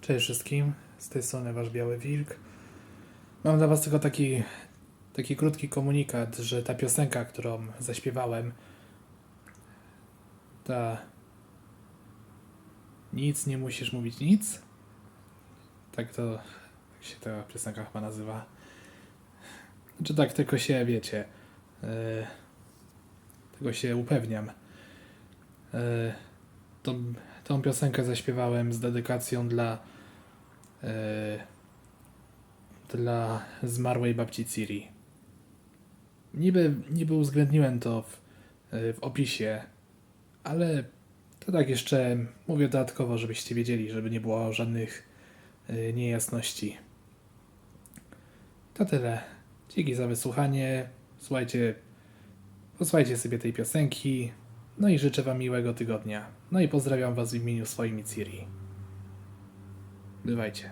Cześć wszystkim, z tej strony Wasz Biały Wilk. Mam dla Was tylko taki, taki krótki komunikat, że ta piosenka, którą zaśpiewałem, ta Nic nie musisz mówić nic, tak to tak się ta piosenka chyba nazywa. Czy tak tylko się, wiecie, yy, tego się upewniam. Yy, tą, tą piosenkę zaśpiewałem z dedykacją dla e, dla zmarłej babci Ciri. Niby, niby uwzględniłem to w, e, w opisie, ale to tak jeszcze mówię dodatkowo, żebyście wiedzieli, żeby nie było żadnych e, niejasności. To tyle. Dzięki za wysłuchanie. Słuchajcie, posłuchajcie sobie tej piosenki. No i życzę Wam miłego tygodnia. No i pozdrawiam Was w imieniu swoim Ciri. Bywajcie.